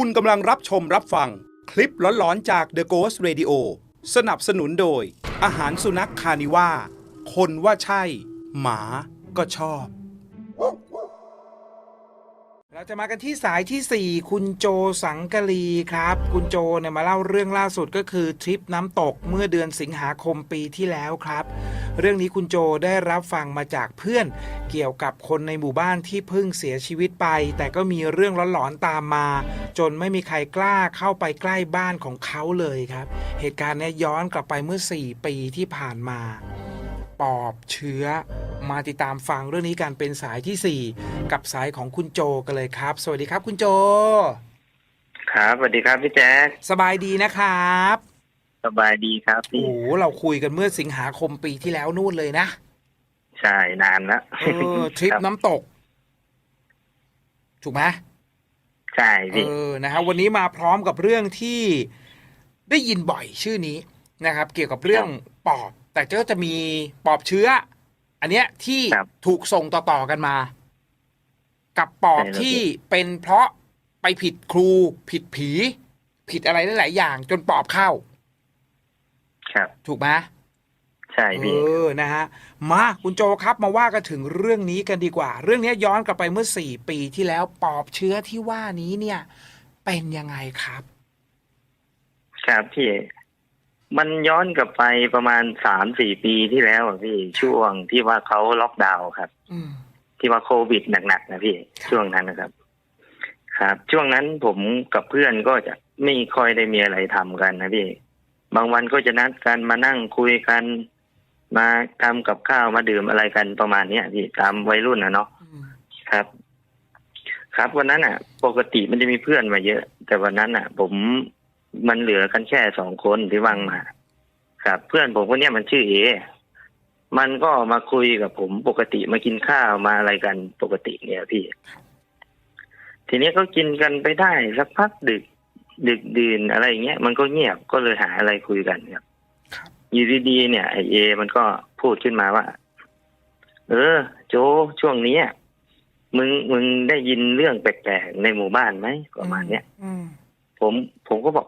คุณกำลังรับชมรับฟัง คลิปหลอนๆจาก The Ghost Radio สนับสนุนโดย อาหารสุนัขคานิว่า คนว่าใช่ หมาก็ชอบ เราจะมากันที่สายทีสี่ 4 คุณโจสังกะลีครับ คุณโจเนี่ยมาเล่าเรื่องล่าสุดก็คือทริปน้ำตกเมื่อเดือนสิงหาคมปีที่แล้วครับ เรื่องนี้คุณโจได้รับฟังมาจากเพื่อน เกี่ยวกับคนในหมู่บ้านที่เพิ่งเสียชีวิตไป แต่ก็มีเรื่องหลอนๆตามมา จนไม่มีใครกล้าเข้าไปใกล้บ้านของเขาเลยครับ เหตุการณ์เนี้ยย้อนกลับไปเมื่อ 4 ปีที่ผ่านมา ปอบเชื้อ มาติดตามฟังเรื่องนี้กันเป็นสายทีสี่ 4 กับสายของคุณโจกันเลยครับ สวัสดีครับคุณโจ ครับสวัสดีครับพี่แจ๊คสบายดีนะครับสบายดีครับโอ้พี่โหเราคุยกันเมื่อสิงหาคมปีที่แล้วนู่นเลยนะ ใช่นานแล้วเออทริปคบน้ำตก ถูกไหมใช่เอพี่อนะฮะวันนี้มาพร้อมกับเรื่องที่ได้ยินบ่อยชื่อนี้นะครับ เกี่ยวกับเรื่องปอบ แต่ก็จะมีปอบเชื้อ อันเนี้ยที่ครับถูกส่งต่อๆกันมา กับปอบใช่ครับที่เป็นเพราะไปผิดครู ผิดผี ผิดอะไรหลายๆอย่าง จนปอบเข้า ครับ ถูกไหมใช่เอพี่อนะฮะมาคุณโจครับมาว่ากันถึงเรื่องนี้กันดีกว่า เรื่องนี้ย้อนกลับไปเมื่อสี่ปีที่แล้วปอบเชื้อที่ว่านี้เนี่ย เป็นยังไงครับ ครับพี่ มันย้อนกลับไปประมาณสามสี่ปีที่แล้วอะพี่ช่วงที่ว่าเขาล็อกดาวน์ครับอืมที่ว่าโควิดหนักๆนะพี่ ช่วงนั้นนะครับ ครับ ช่วงนั้นผมกับเพื่อนก็จะไม่ค่อยได้มีอะไรทำกันนะพี่ บางวันก็จะนัดกันมานั่งคุยกัน มาทำกับข้าวมาดื่มอะไรกันประมาณเนี้ยพี่ตามวัยรุ่นนะเนาะอืมครับ ครับวันนั้นอะ ปกติมันจะมีเพื่อนมาเยอะ แต่วันนั้นอะ ผม มันเหลือกันแค่สองคนที่ว่างมา ครับ เพื่อนผมคนเนี้ยมันชื่อเอ มันก็มาคุยกับผมปกติมากินข้าวมาอะไรกันปกติเนี่ยพี่ ทีนี้ก็กินกันไปได้สักพักดึก ดึกดื่นอะไรอย่างเงี้ยมันก็เงียบก็เลยหาอะไรคุยกันครับครับอยู่ดีๆเนี่ยไอเอ มันก็พูดขึ้นมาว่า เออ โจช่วงเนี้ยมึงมึงได้ยินเรื่องแปลกๆในหมู่บ้านไหมประมาณเนี้ยอืมผมผมก็บอก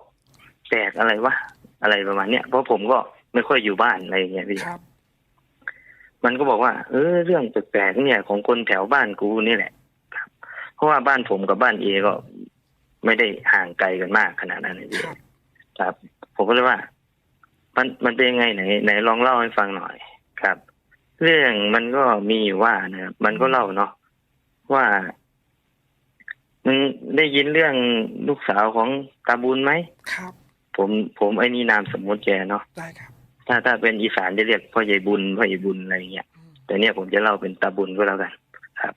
แปลกอะไรวะอะไรประมาณเนี้ยเพราะผมก็ไม่ค่อยอยู่บ้านอะไรอย่างเงี้ยพี่ครับมันก็บอกว่า เออ เรื่องแปลกๆเนี่ย ของคนแถวบ้านกูนี่แหละครับ เพราะว่าบ้านผมกับบ้านเอก็ไม่ได้ห่างไกลกันมากขนาดนั้นเลยพี่ครับครับ ผมก็เลยว่า มันมันเป็นยังไงไหนไหนลองเล่าให้ฟังหน่อยครับ เรื่องมันก็มีอยู่ว่านะครับมันก็เล่าเนาะว่ามึงได้ยินเรื่องลูกสาวของตาบุญไหมครับ ผมผมไอ้นี่นามสมมติแกเนาะได้ครับ ถ้าถ้าเป็นอีสานจะเรียกพ่อใหญ่บุญพ่อใหญ่บุญอะไรอย่างเงี้ยอืมแต่เนี่ยผมจะเล่าเป็นตาบุญก็แล้วกัน ครับ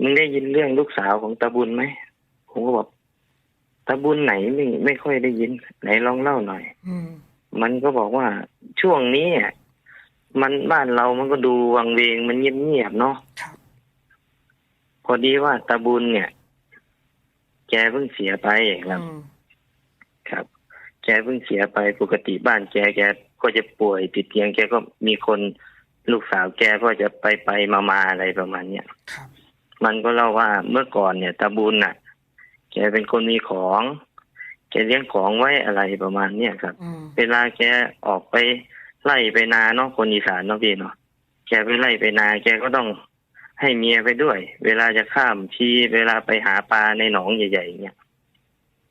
มึงได้ยินเรื่องลูกสาวของตาบุญไหมผมก็บอกตาบุญไหนไม่ไม่ค่อยได้ยิน ไหนลองเล่าหน่อย อืมมันก็บอกว่าช่วงนี้อะมันบ้านเรามันก็ดูวังเวงมันเงียบๆเนาะครับพอดีว่าตาบุญเนี่ย แกเพิ่งเสียไปครับอืมครับ แกเพิ่งเสียไปปกติบ้านแกแกก็จะป่วยติดเตียงแกก็มีคนลูกสาวแกก็จะไปไปมามาอะไรประมาณเนี้ยครับมันก็เล่าว่าเมื่อก่อนเนี่ยตาบุญน่ะ แกเป็นคนมีของแกเลี้ยงของไว้อะไรประมาณเนี้ยครับอืมเวลาแกออกไปไล่ไปนาเนาะคนอีสานเนาะพี่เนาะแกไปไล่ไปนา แกก็ต้องให้เมียไปด้วย เวลาจะข้ามชีเวลาไปหาปลาในหนองใหญ่ๆเนี่ย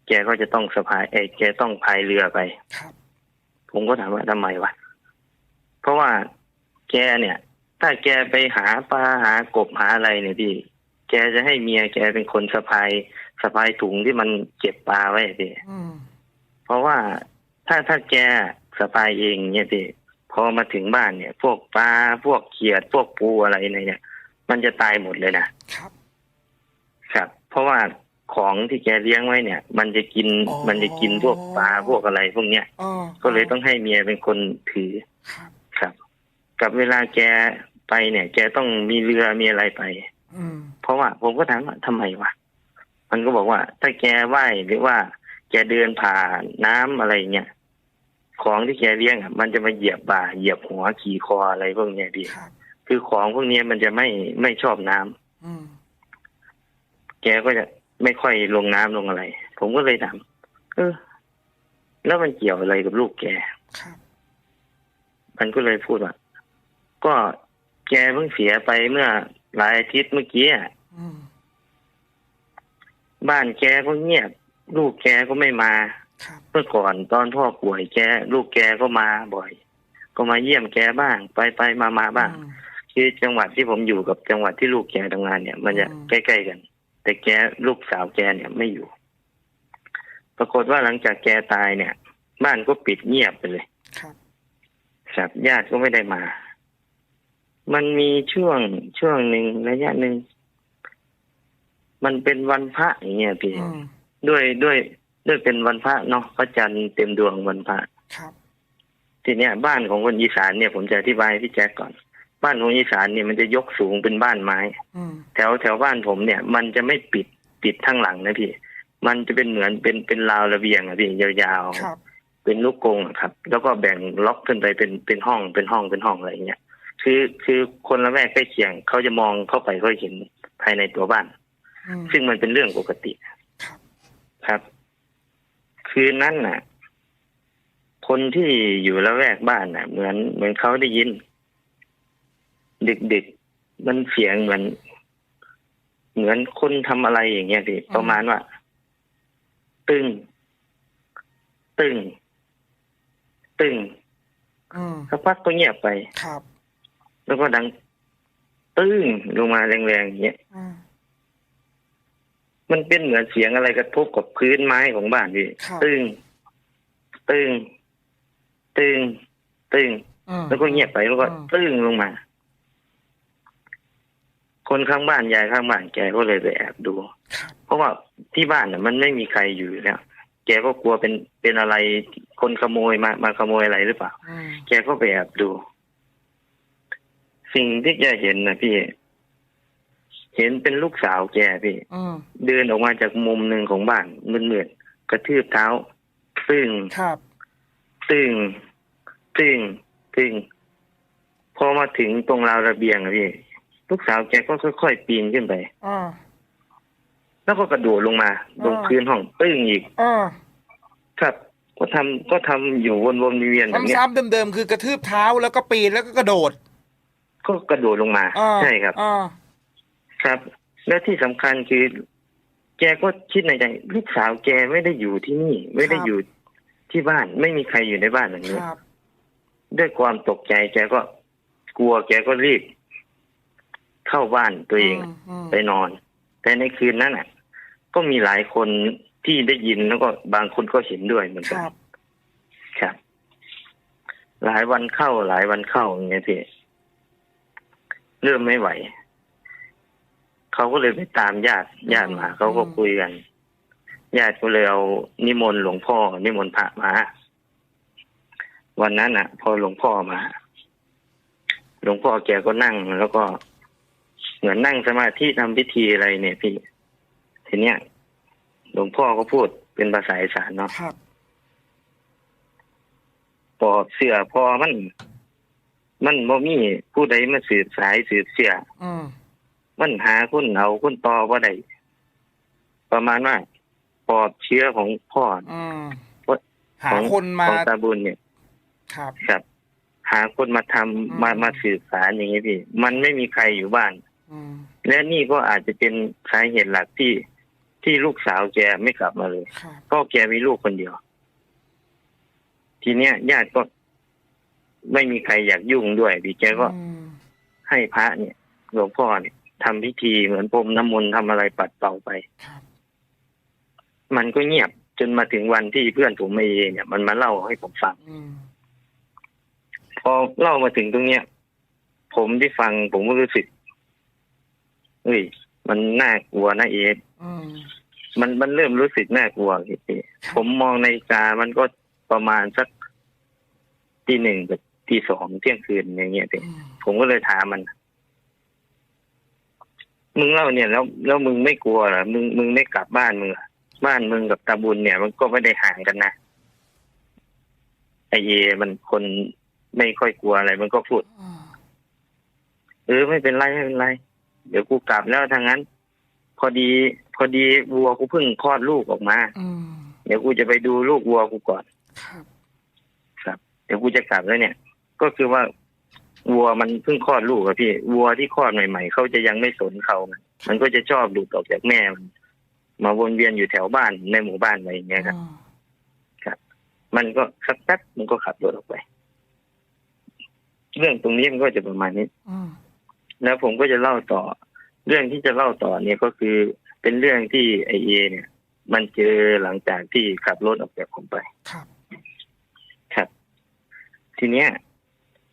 แกก็จะต้องสะพายเอยแกต้องพายเรือไปครับผมก็ถามว่าทำไมวะเพราะว่าแกเนี่ย ถ้าแกไปหาปลาหากบหาอะไรเนี่ยพี่แกจะให้เมียแกเป็นคนสะพายสะพายถุงที่มันเก็บปลาไว้อะพี่อืมเพราะว่าถ้าถ้าแกสะพายเองเนี่ยพี่พอมาถึงบ้านเนี่ย พวกปลาพวกเขียด พวกปูอะไรเนี่ย มันจะตายหมดเลยนะครับ ครับ เพราะว่า ของที่แกเลี้ยงไว้เนี่ย มันจะกินอ๋อ มันจะกินพวกปลาพวกอะไรพวกเนี้ยอ๋อก็เลยต้องให้เมียเป็นคนถือครับครับ กับเวลาแกไปเนี่ย แกต้องมีเรือมีอะไรไป อืมเพราะว่าผมก็ถามว่าทำไมวะ มันก็บอกว่า ถ้าแกว่ายหรือว่าแกเดินผ่านน้ำอะไรเงี้ย ของที่แกเลี้ยงอะมันจะมาเหยียบบ่า เหยียบหัวขี่คออะไรพวกเนี้ยดี ครับ คือของพวกเนี้ยมันจะไม่ไม่ชอบน้ำอืมแกก็จะ ไม่ค่อยลงน้ำลงอะไรผผมก็เลยถามเออ แล้วมันเกี่ยวอะไรกับลูกแกครับมันก็เลยพูดว่าก็แกเพิ่งเสียไปเมื่อหลายอาทิตย์เมื่อกี้อะอืมบ้านแกก็เงียบ ลูกแกก็ไม่มาครับเมื่อก่อนตอนพ่อป่วยแก ลูกแกก็มาบ่อย ก็มาเยี่ยมแกบ้าง ไปไปมามาบ้างอืมคือจังหวัดที่ผมอยู่กับจังหวัดที่ลูกแกทำงานเนี่ย มันจะอืมใกล้ๆกัน แต่แกลูกสาวแกเนี่ยไม่อยู่ ปรากฏว่าหลังจากแกตายเนี่ย บ้านก็ปิดเงียบไปเลยครับครับญาติก็ไม่ได้มา มันมีช่วงช่วงหนึ่งระยะหนึ่งมันเป็นวันพระอย่างเงี้ยพี่อืมด้วยด้วยด้วยเป็นวันพระเนาะพระจันทร์เต็มดวงวันพระครับ ทีเนี้ยบ้านของคนอีสานเนี่ยผมจะอธิบายให้พี่แจ็คก่อน บ้านของอีสานเนี่ยมันจะยกสูงเป็นบ้านไม้อืมแถวแถวบ้านผมเนี่ย มันจะไม่ปิดปิดทั้งหลังนะพี่ มันจะเป็นเหมือนเป็นเป็นราวระเบียงอะพี่ยาวครับๆเป็นลูกกรงอะครับ แล้วก็แบ่งล็อกขึ้นไปเป็นเป็นห้องเป็นห้องเป็นห้องอะไรอย่างเงี้ยคือคือคนละแวกใกล้เคียงเขาจะมองเข้าไปเขาเห็นภายในตัวบ้านอืมซึ่งมันเป็นเรื่องปกติครับครับ คืนนั้นน่ะ คนที่อยู่ละแวกบ้านน่ะ เหมือนเหมือนเขาได้ยิน ดึกๆมันเสียงเหมือน เหมือนคนทำอะไรอย่างเงี้ยพี่ประมาณว่า ตึง ตึง ตึงอืมสักพักก็เงียบไปครับ แล้วก็ดัง ตึ้งลงมาแรงๆอย่างเงี้ยอืมมันเป็นเหมือนเสียงอะไรกระทบกับพื้นไม้ของบ้านพี่ครับตึงตึงตึงตึงอืมแล้วก็เงียบไปแล้วก็อืมตึ้งลงมา คนข้างบ้านยายข้างบ้านแกก็เลยไปแอบดูครับเพราะว่าที่บ้านน่ะมันไม่มีใครอยู่อยู่แล้ว แกก็กลัวเป็นเป็นอะไรคนขโมยมามาขโมยอะไรหรือเปล่าอืมแกก็ไปแอบดู สิ่งที่แกเห็นนะพี่ เห็นเป็นลูกสาวแกพี่อืมเดินออกมาจากมุมหนึ่งของบ้านมืดๆกระทืบเท้าซึ่งครับซึ่งซึ่งซึ่งพอมาถึงตรงราวระเบียงอะพี่ ลูกสาวแกก็ค่อยๆปีนขึ้นไปอ่าแล้วก็กระโดดลงมาลงอ่าพื้นห้องตึ้งอีกอ่าครับก็ทำก็ทำอยู่วนๆเวียนๆแบบเนี้ยซ้ำๆเดิมๆคือกระทืบเท้าแล้วก็ปีนแล้วก็กระโดด ก็กระโดดลงมาอ่าใช่ครับอ่าครับ แล้วที่สำคัญคือ แกก็คิดในใจลูกสาวแกไม่ได้อยู่ที่นี่ ไม่ได้อยู่ที่บ้านไม่มีใครอยู่ในบ้านหลังนี้ครับด้วยความตกใจแกก็กลัวแกก็รีบ เข้าบ้านตัวเองมมไปนอน แต่ในคืนนั้นอะ ก็มีหลายคนที่ได้ยินแล้วก็บางคนก็เห็นด้วยเหมือนคกันรับครับ หลายวันเข้าหลายวันเข้าอย่างเงี้ยพี่เริ่มไม่ไหวเขาก็เลยไปตามญาติญาติมาเขาก็คุยกันญาติก็เลยเอานิมนต์หลวงพ่อ นิมนต์พระมา วันนั้นอะ พอหลวงพ่อมา หลวงพ่อแกก็นั่งแล้วก็ เหมือนนั่งสมาธิทำพิธีอะไรเนี่ยพี่ ทีเนี้ยหลวงพ่อก็พูดเป็นภาษาอีสานเนาะครับปอบเสือพอมัน มันบ่มีผู้ใดมาสืบสายสืบเสียอืมมันหาคนเอาคนต่อบ่ได้ประมาณว่าปอบเชื้อของพ่ออืมว่าหาของคนมาของตาบุญเนี่ย ครับ ครับ หาคนมาทำอืมมามาสืบสารอย่างนี้พี่ มันไม่มีใครอยู่บ้านอืม และนี่ก็อาจจะเป็นสาเหตุหลักที่ที่ลูกสาวแกไม่กลับมาเลยครับเพราะแกมีลูกคนเดียว ทีเนี้ยญาติก็ไม่มีใครอยากยุ่งด้วยพี่แกก็อืมให้พระเนี่ยหลวงพ่อเนี่ยทำพิธีเหมือนพรมน้ำมนต์ทำอะไรปัดเป่าไปครับมันก็เงียบจนมาถึงวันที่เพื่อนผมเอเนี่ย มันมาเล่าให้ผมฟังอืมพอเล่ามาถึงตรงเนี้ย ผมที่ฟังผมก็รู้สึก เฮ้ย มันน่ากลัวนะเออืมมันมันเริ่มรู้สึกน่ากลัวพี่ผมมองในาฬิกามันก็ประมาณสักตีหนึ่งกับตีสองเที่ยงคืนอย่างเงี้ยพี่อืมผมก็เลยถามมัน มึงเล่าเนี่ยแล้วแล้วมึงไม่กลัวเหรอมึงมึงไม่กลับบ้านมึงเหรอบ้านมึงกับตาบุญเนี่ย มันก็ไม่ได้ห่างกันนะไอเยมันคนไม่ค่อยกลัวอะไร มันก็พูดอ่าเออไม่เป็นไรไม่เป็นไร เดี๋ยวกูกลับแล้วทางนั้นพพอดี พอดีวัวกูเพิ่งคลอดลูกออกมาอืมเดี๋ยวกูจะไปดูลูกวัวกูก่อนครับครับ เดี๋ยวกูจะกลับแล้วเนี่ย ก็คือว่าวัวมันเพิ่งคลอดลูกอะพี่วัวที่คลอดใหม่ๆเขาจะยังไม่สนเขามันมันก็จะชอบหลุดออกจากแม่มันมาวนเวียนอยู่แถวบ้านในหมู่บ้านอะไรอย่างเงี้ยครับอืมมันก็สักแป๊บมันก็ขับรถออกไป เรื่องตรงนี้มันก็จะประมาณนี้อืม แล้วผมก็จะเล่าต่อ เรื่องที่จะเล่าต่อเนี่ยก็คือเป็นเรื่องที่ไอเอเนี่ย มันเจอหลังจากที่ขับรถออกจากผมไป ครับ ครับ ทีเนี้ย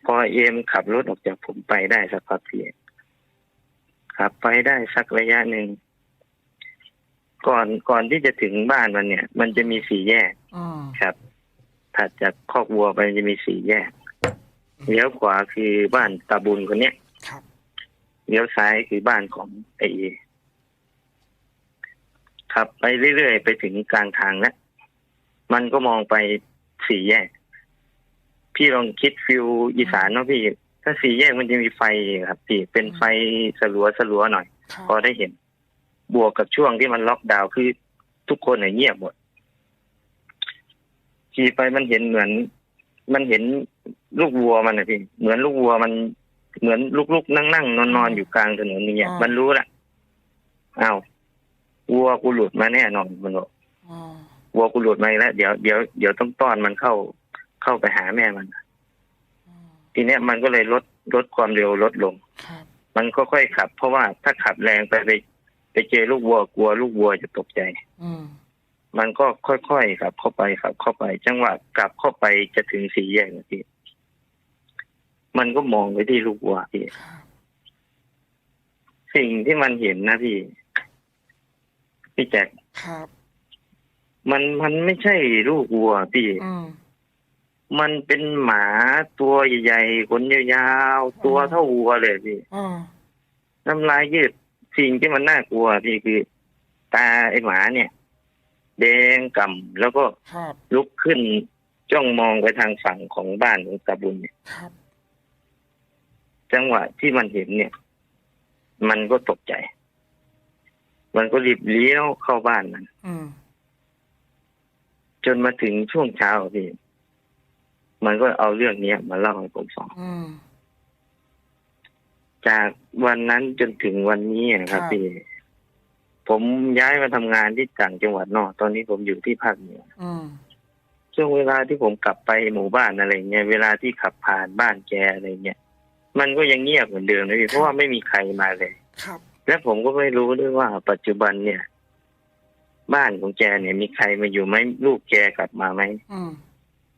พอเอมขับรถออกจากผมไปได้สักพักเพียงขับไปได้สักระยะหนึ่งก่อนก่อนที่จะถึงบ้านมันเนี่ย มันจะมีสี่แยกอืมครับถัดจากคอกวัวไปจะมีสี่แยกเลี้ยวขวาคือบ้านตาบุญคนเนี้ยครับ เลี้ยวซ้ายคือบ้านของไอเอขับไปเรื่อยๆ ไปถึงกลางทางแล้วมันก็มองไปสี่แยก พี่ลองคิดฟิวอีสานเนาะพี่ ถ้าสี่แยกมันจะมีไฟครับพี่เป็นไฟสลัวสลัวๆหน่อยครับพอได้เห็น บวกกับช่วงที่มันล็อกดาวน์คือทุกคนเนี่ยเงียบหมดขี่ไปมันเห็นเหมือน มันเห็นลูกวัวมันนะพี่ เหมือนลูกวัวมัน เหมือนลูกๆ นั่งๆ นอนๆ อยู่กลางถนนอย่างเงี้ย มันรู้ละอ้าววัวกูหลุดมาแน่นอนมันบอกอืมวัวกูหลุดมาอีกแล้วเดี๋ยวเดี๋ยวเดี๋ยวต้องต้อนมันเข้าเข้าไปหาแม่มันอืมทีเนี้ยมันก็เลยลดลดความเร็วลดลงครับมันก็ค่อยขับ เพราะว่าถ้าขับแรงไปไปไปเจอลูกวัวกลัว ลูกวัวจะตกใจ อืมมันก็ค่อยๆขับเข้าไปขับเข้าไป จังหวะกลับเข้าไปจะถึงสี่แยกนะพี่ มันก็มองไปที่ลูกวัวพี่ครับสิ่งที่มันเห็นนะพี่ พี่แจ็คครับ มันมันไม่ใช่ลูกวัวพี่อืมมันเป็นหมาตัวใหญ่ๆขนยาวๆตัวเท่าวัวเลยพี่อืมน้ำลายยืดสิ่งที่มันน่ากลัวพี่คือ ตาไอหมาเนี่ยแดงก่ำแล้วก็ครับลุกขึ้นจ้องมองไปทางฝั่งของบ้านของตาบุญเนี่ยครับ จังหวะที่มันเห็นเนี่ย มันก็ตกใจ มันก็รีบเลี้ยวเข้าบ้านมันอืมจนมาถึงช่วงเช้าพี่ มันก็เอาเรื่องเนี้ยมาเล่าให้ผมฟังอืมจากวันนั้นจนถึงวันนี้นะครัครับบพี่ผมย้ายมาทำงานที่ต่างจังหวัดนอกตอนนี้ผมอยู่ที่ภาคเหนืออืมช่วงเวลาที่ผมกลับไปหมู่บ้านอะไรเงี้ยเวลาที่ขับผ่านบ้านแกอะไรเงี้ย มันก็ยังเงียบเหมือนเดิมนะพี่เพราะว่าไม่มีใครมาเลย ครับ และผมก็ไม่รู้ด้วยว่าปัจจุบันเนี่ย บ้านของแกเนี่ยมีใครมาอยู่ไหมลูกแกกลับมาไหมอืม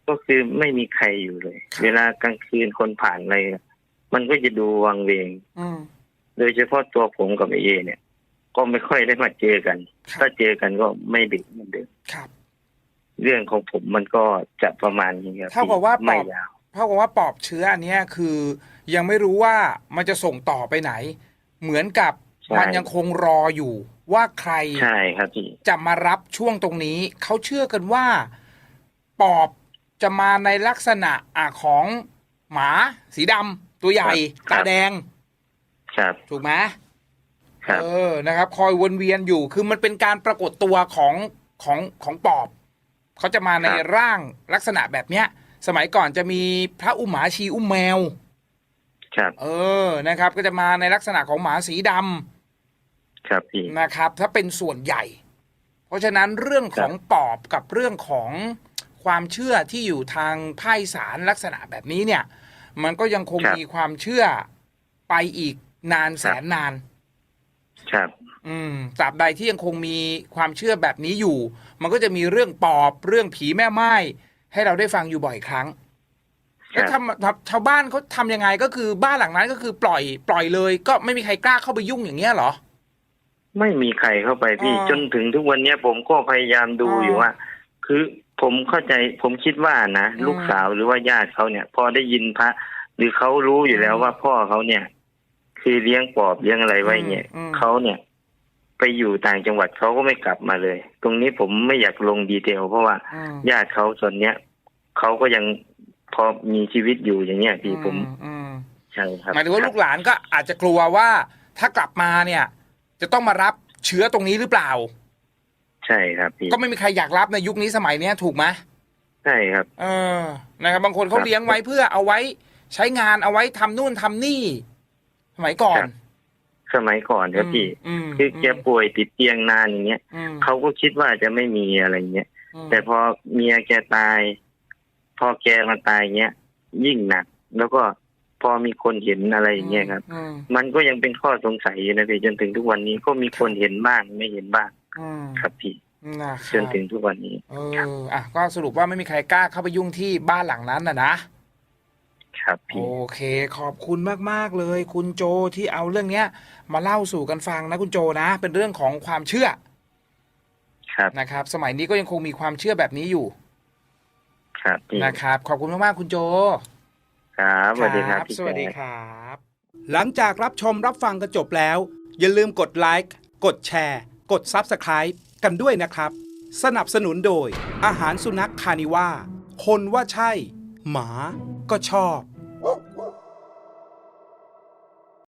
ก็คือไม่มีใครอยู่เลยครับเวลากลางคืนคนผ่านอะไรมันก็จะดูวังเวงอืมโดยเฉพาะตัวผมกับไอเอเนี่ย ก็ไม่ค่อยได้มาเจอกันครัถ้าบเจอกันก็ไม่ดึกเหมือนเดิมครับเรื่องของผมมันก็จะประมาณนี้ครับเท่ากับว่าไม่ปอบยาวเท่ากับว่าปอบเชื้ออันเนี้ยคือ ยังไม่รู้ว่ามันจะส่งต่อไปไหน เหมือนกับใช่มันยังคงรออยู่ว่าใครใช่ครับพี่จะมารับช่วงตรงนี้ เขาเชื่อกันว่า ปอบจะมาในลักษณะอะของหมาสีดำตัวใหญ่ครับตาแดง ครับถูกไหมครับเออนะครับ คอยวนเวียนอยู่คือมันเป็นการปรากฏตัวของของของปอบ เขาจะมาในครับร่างลักษณะแบบเนี้ย สมัยก่อนจะมีพระอุ้มหมาชีอุ้มแมว ครับเออนะครับ ก็จะมาในลักษณะของหมาสีดำครับพี่ นะครับ ถ้าเป็นส่วนใหญ่ เพราะฉะนั้นเรื่องของปอบกับเรื่องของความเชื่อที่อยู่ทางภาคอีสารลักษณะแบบนี้เนี่ย มันก็ยังคงครับ มีความเชื่อไปอีกนานแสนนาน ครับ อืมตราบใดที่ยังคงมีความเชื่อแบบนี้อยู่ มันก็จะมีเรื่องปอบเรื่องผีแม่ไม้ให้เราได้ฟังอยู่บ่อยครั้งค แล้วรับทำทำชาวบ้านเขาทำยังไงก็คือบ้านหลังนั้นก็คือปล่อยปล่อยเลย ก็ไม่มีใครกล้าเข้าไปยุ่งอย่างเงี้ยเหรอ ไม่มีใครเข้าไปพี่อ่าจนถึงทุกวันเนี้ยผมก็พยายามดูอ่าอยู่ว่า คือผมเข้าใจผมคิดว่านะอืมลูกสาวหรือว่าญาติเขาเนี่ย พอได้ยินพระ หรือเขารู้อยู่แล้วอืมว่าพ่อเขาเนี่ย คือเลี้ยงปอบเลี้ยงอะไรไว้เนี่ยอืมเขาเนี่ย ไปอยู่ต่างจังหวัดเขาก็ไม่กลับมาเลย ตรงนี้ผมไม่อยากลงดีเทลเพราะว่าอืมญาติเขาส่วนเนี้ยเขาก็ยัง พอมีชีวิตอยู่อย่างเงี้ยพี่ผมอืมใช่ครับหมายถึงว่าลูกหลานก็อาจจะกลัวว่า ถ้ากลับมาเนี่ย จะต้องมารับเชื้อตรงนี้หรือเปล่า ใช่ครับพี่ก็ไม่มีใครอยากรับในยุคนี้สมัยเนี้ยถูกไหมใช่ครับ เออนะครับ บางคนเขาครับเลี้ยงไว้เพื่อเอาไว้ ใช้งานเอาไว้ทำนู่นทำนี่ สมัยก่อนครับสมัยก่อนครับพี่อืมคือแกป่วยติดเตียงนานอย่างเงี้ยอืมเขาก็คิดว่าจะไม่มีอะไรเงี้ยอืมแต่พอเมียแกตาย พอแกมาตายเงี้ยยิ่งหนัก แล้วก็พอมีคนเห็นอะไรอย่างเงี้ยครับอืมมันก็ยังเป็นข้อสงสัยอยู่นะพี่จนถึงทุกวันนี้ก็มีคนเห็นบ้างไม่เห็นบ้างอืมครับพี่นะคจรันบถึงทุกวันนี้เอออะก็สรุปว่าไม่มีใครกล้าเข้าไปยุ่งที่บ้านหลังนั้นนะนะครับโอพี่เค ขอบคุณมากๆเลย คุณโจที่เอาเรื่องเนี้ย มาเล่าสู่กันฟังนะคุณโจนะ เป็นเรื่องของความเชื่อ ครับนะครับ สมัยนี้ก็ยังคงมีความเชื่อแบบนี้อยู่ ครับพี่นะครับ ขอบคุณมากๆคุณโจ ครับสวัสดีครับพี่สวัสดีแจ๊ค ครับ หลังจากรับชมรับฟังกันจบแล้ว อย่าลืมกดไลค์กดแชร์ กด Subscribe กันด้วยนะครับ สนับสนุนโดย อาหารสุนัขคานิว่าคนว่าใช่ หมาก็ชอบ